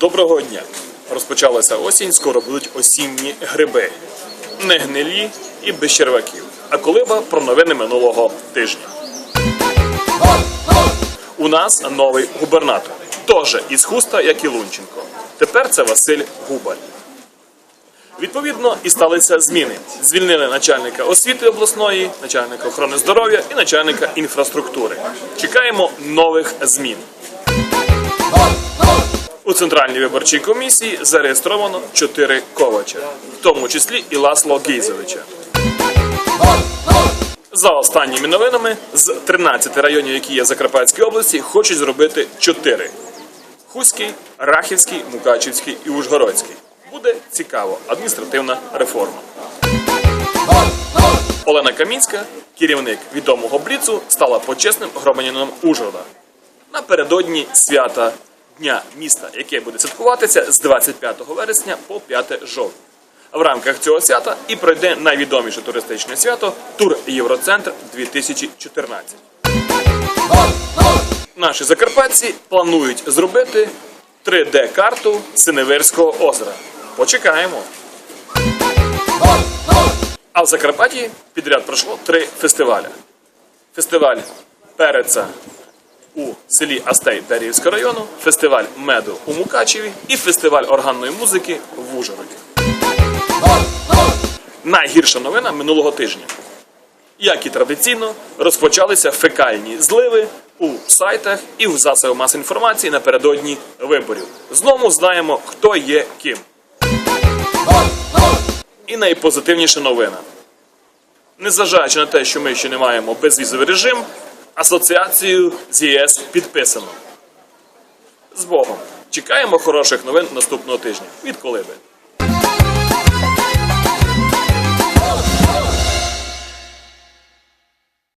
Доброго дня! Розпочалася осінь, скоро будуть осінні гриби. Не гнилі і без черваків. А колиба про новини минулого тижня. У нас новий губернатор. Теж із хуста, як і Лунченко. Тепер це Василь Губаль. Відповідно, і сталися зміни. Звільнили начальника освіти обласної, начальника охорони здоров'я і начальника інфраструктури. Чекаємо нових змін. У центральній виборчій комісії зареєстровано 4 ковача, в тому числі і Ласло Гейзовича. За останніми новинами, з 13 районів, які є в Закарпатській області, хочуть зробити 4. Хуський, Рахівський, Мукачівський і Ужгородський. Буде цікаво адміністративна реформа. Олена Камінська, керівник відомого Бліцу, стала почесним громадянином Ужгорода. Напередодні свята Дня міста, яке буде святкуватися з 25 вересня по 5 жовтня. В рамках цього свята і пройде найвідоміше туристичне свято Тур Євроцентр 2014. Наші закарпатці планують зробити 3D-карту Синеверського озера. Почекаємо. А в Закарпатті підряд пройшло три фестивалі. Фестиваль Переца у селі Астей Беріївського району, фестиваль меду у Мукачеві і фестиваль органної музики в Ужгороді. Найгірша новина минулого тижня. Як і традиційно, розпочалися фекальні зливи у сайтах і в засобах масової інформації напередодні виборів. Знову знаємо, хто є ким. І найпозитивніша новина. Незважаючи на те, що ми ще не маємо безвізовий режим, асоціацію з ЄС підписано. З Богом. Чекаємо хороших новин наступного тижня. Від колиби.